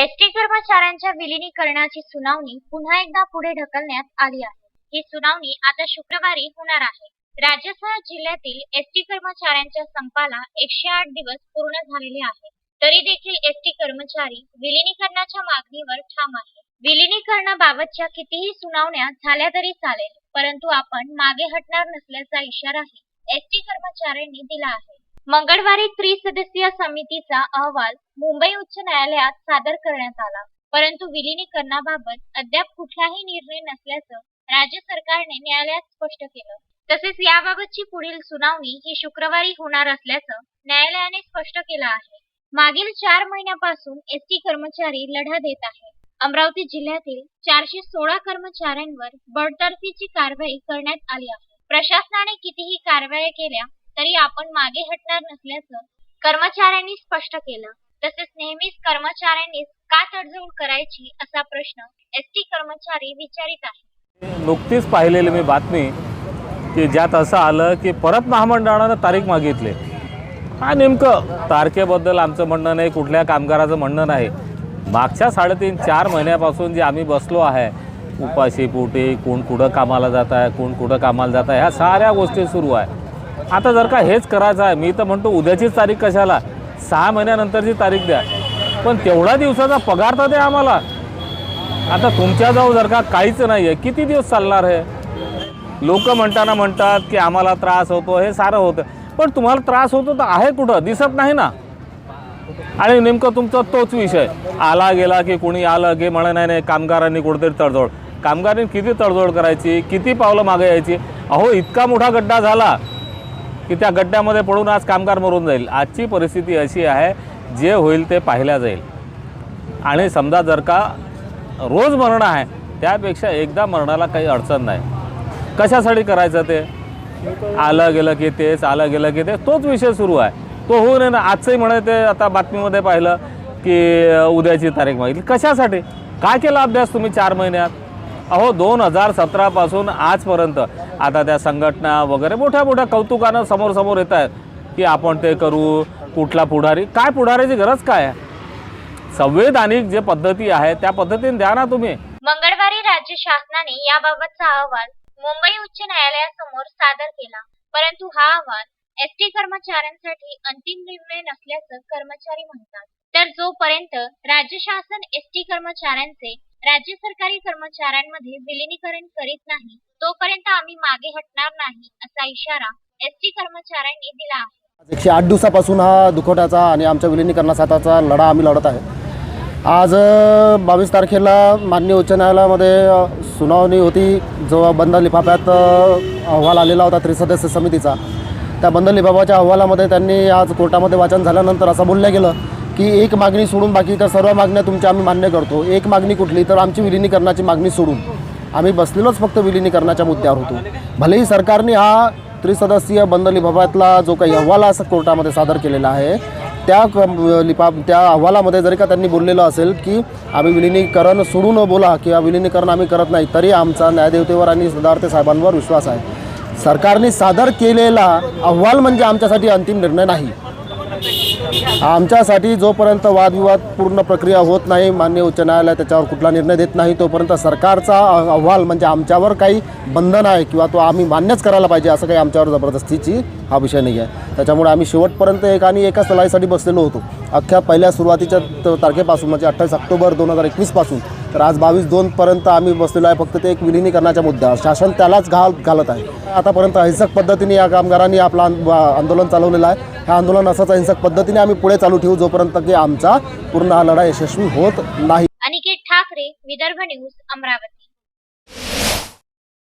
ST कर्मचाऱ्यांच्या विलिनीकरणाची सुनावणी पुन्हा एकदा पुढे ढकलण्यात आली आहे. ही सुनावणी आता शुक्रवारी होणार आहे. राज्यासह जिल्ह्यातील एसटी कर्मचाऱ्यांच्या संपाला एकशे आठ दिवस पूर्ण झालेले आहे. तरी देखील एसटी कर्मचारी विलिनीकरणाच्या मागणीवर ठाम आहे विलिनीकरणाबाबतच्या कितीही सुनावण्या झाल्या तरी चालेल परंतु आपण मागे हटणार नसल्याचा इशाराही एसटी कर्मचाऱ्यांनी दिला आहे. मंगळवारी त्रिसदस्यीय समितीचा अहवाल मुंबई उच्च न्यायालयात सादर करण्यात आला. परंतु विलिनीकरणाबाबत अद्याप कुठलाही निर्णय नसल्याचं राज्य सरकारने न्यायालयात स्पष्ट केलं. तसेच याबाबतची पुढील सुनावणी ही शुक्रवारी होणार असल्याचं न्यायालयाने स्पष्ट केलं आहे. मागील चार महिन्यापासून एसटी कर्मचारी लढा देत आहे. अमरावती जिल्ह्यातील चारशे सोळा कर्मचाऱ्यांवर बडतर्फीची कारवाई करण्यात आली आहे. प्रशासनाने कितीही कारवाया केल्या तरी आपण मागे हटणार नसल्याचं कर्मचाऱ्यांनी स्पष्ट केलं. तसेच नेहमीच कर्मचाऱ्यांनीच का तडजोड करायची असा प्रश्न एसटी कर्मचारी विचारित आहे नुकतीच पाहिलेली मी बातमी की ज्यात असं आलं की परत महामंडळानं तारीख मागितली. हा नेमकं तारखेबद्दल आमचं म्हणणं नाही कुठल्या कामगाराचं म्हणणं नाही. मागच्या साडेतीन चार महिन्यापासून जे आम्ही बसलो आहे उपाशी पोटी कोण कुठं कामाला जात आहे कोण कुठं कामाला जात आहे ह्या साऱ्या गोष्टी सुरू आहे. आता जर का हेच करायचं आहे मी तर म्हणतो उद्याचीच तारीख कशाला? सहा महिन्यानंतरची तारीख द्या. पण तेवढा दिवसाचा पगार तर द्या आम्हाला. आता तुमच्याजवळ जर का काहीच नाही आहे किती दिवस चालणार आहे लोक म्हणताना म्हणतात की आम्हाला त्रास होतो हे सारं होतं. पण तुम्हाला त्रास होतो तर आहे कुठं? दिसत नाही ना? आणि नेमकं तुमचा तोच विषय. आला गेला की कोणी आलं की म्हणा नाही नाही कामगारांनी कुठेतरी तडजोड. कामगारांनी किती तडजोड करायची? किती पावलं मागे यायची? अहो इतका मोठा गड्डा झाला. की त्या गड्ड्यामध्ये पडून आज कामगार मरून जाईल. आजची परिस्थिती अशी आहे जे होईल ते पाहिल्या जाईल. आणि समजा जर का रोज मरण आहे त्यापेक्षा एकदा मरणाला काही अडचण नाही. कशासाठी करायचं ते? आलं गेलं की तेच आलं गेलं की तेच तोच विषय सुरू आहे. तो होऊ नये ना आजचंही म्हणे ते आता बातमीमध्ये पाहिलं की उद्याची तारीख मागितली. कशासाठी? काय केला अभ्यास तुम्ही चार महिन्यात? अहो दोन हजार सतरापासून आजपर्यंत आता त्या संघटना वगैरे मोठ्या मोठ्या कौतुकानं समोर समोर येत आहेत की आपण ते करू कुठला पुढारी काय पुढाऱ्याची गरज काय आहे? संवैधानिक जे पद्धती आहे त्या पद्धतीने द्या ना तुम्ही. मंगळवारी राज्य शासनाने याबाबतचा अहवाल मुंबई उच्च न्यायालयासमोर सादर केला. परंतु हा अहवाल एसटी कर्मचाऱ्यांसाठी अंतिम निर्णय नसल्याचं कर्मचारी म्हणतात. तर जोपर्यंत राज्य शासन एसटी कर्मचाऱ्यांचे राज्य सरकारी कर्मचाऱ्यांमध्ये विलिनीकरण करीत नाही तोपर्यंत आम्ही मागे हटणार नाही असा इशारा एसटी कर्मचाऱ्यांनी दिला आहे. एकशे आठ दिवसापासून हा दुखवट्याचा आणि आमच्या विलिनीकरणासाठीचा लढा आम्ही लढत आहे. आज बावीस तारखेला माननीय उच्च न्यायालयामध्ये सुनावणी होती जो बंद लिफाफ्यात अहवाल आलेला होता त्रिसदस्य समितीचा. त्या बंद लिफाफ्याच्या अहवालामध्ये त्यांनी आज कोर्टामध्ये वाचन झाल्यानंतर असं बोललं गेलं की एक मागणी सोडून बाकी इतर सर्व मागण्या तुमच्या आम्ही मान्य करतो. एक मागणी कुठली तर आमची विलिनीकरणाची मागणी सोडून आम्ही बसलेलोच फक्त विलिनीकरणाच्या मुद्द्यावर होतो. भलेही सरकारने हा त्रिसदस्यीय बंद लिफाफ्यातला जो काही अहवाल असं कोर्टामध्ये सादर केलेला आहे त्या लिफा त्या अहवालामध्ये जरी का त्यांनी बोललेलं असेल की आम्ही विलिनीकरण सोडून बोला किंवा विलिनीकरण आम्ही करत नाही तरी आमचा न्यायदेवतेवर आणि सदार्थ साहेबांवर विश्वास आहे. सरकारने सादर केलेला अहवाल म्हणजे आमच्यासाठी अंतिम निर्णय नाही. आमच्यासाठी जोपर्यंत वादविवाद पूर्ण प्रक्रिया होत नाही मान्य उच्च न्यायालय त्याच्यावर कुठला निर्णय देत नाही तोपर्यंत सरकारचा अहवाल म्हणजे आमच्यावर काही बंधन आहे किंवा तो आम्ही मान्यच करायला पाहिजे असं काही आमच्यावर जबरदस्तीची हा विषय नाही आहे. त्याच्यामुळे आम्ही शेवटपर्यंत एक आणि एकाच लढाईसाठी बसलेलो होतो. अख्ख्या पहिल्या सुरुवातीच्या त- तारखेपासून म्हणजे अठ्ठावीस ऑक्टोबर दोन हजार एकवीसपासून तर आज बावीस दोनपर्यंत आम्ही बसलेलो आहे. फक्त ते एक विलिनीकरणाच्या मुद्द्यावर. शासन त्यालाच घाल घालत आहे. आतापर्यंत अहिंसक पद्धतीने या कामगारांनी आपलं आंदोलन चालवलेलं आहे. हे आंदोलन असंच अहिंसक पद्धतीने आम्ही पुढे चालू ठेवू जोपर्यंत की आमचा पूर्ण हा लढा यशस्वी होत नाही. अनिकेत ठाकरे विदर्भ न्यूज अमरावती.